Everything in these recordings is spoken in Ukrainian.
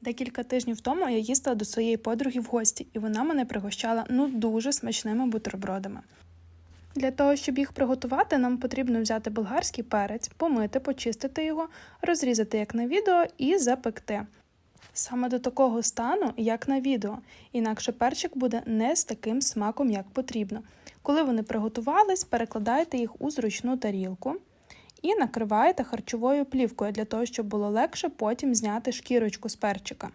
Декілька тижнів тому я їздила до своєї подруги в гості, і вона мене пригощала ну дуже смачними бутербродами. Для того, щоб їх приготувати, нам потрібно взяти болгарський перець, помити, почистити його, розрізати як на відео і запекти. Саме до такого стану, як на відео, інакше перчик буде не з таким смаком, як потрібно. Коли вони приготувались, перекладайте їх у зручну тарілку і накриваєте харчовою плівкою для того, щоб було легше потім зняти шкірочку з перчика.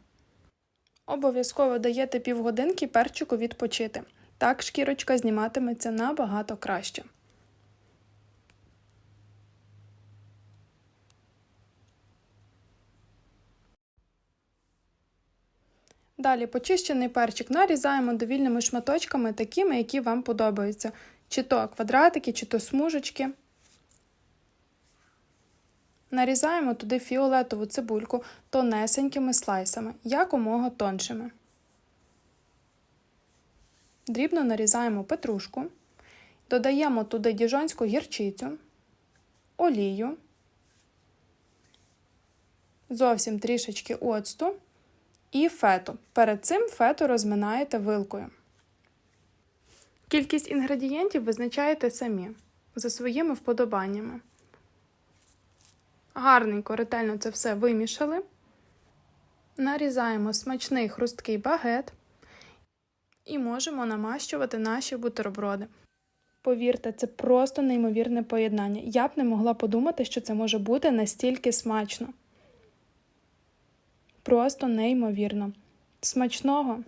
Обов'язково даєте півгодинки перчику відпочити. Так шкірочка зніматиметься набагато краще. Далі почищений перчик нарізаємо довільними шматочками, такими, які вам подобаються. Чи то квадратики, чи то смужечки. Нарізаємо туди фіолетову цибульку тонесенькими слайсами, якомога тоншими. Дрібно нарізаємо петрушку, додаємо туди діжонську гірчицю, олію, зовсім трішечки оцту і фету. Перед цим фету розминаєте вилкою. Кількість інгредієнтів визначаєте самі за своїми вподобаннями. Гарненько, ретельно це все вимішали. Нарізаємо смачний хрусткий багет і можемо намащувати наші бутерброди. Повірте, це просто неймовірне поєднання. Я б не могла подумати, що це може бути настільки смачно. Просто неймовірно. Смачного!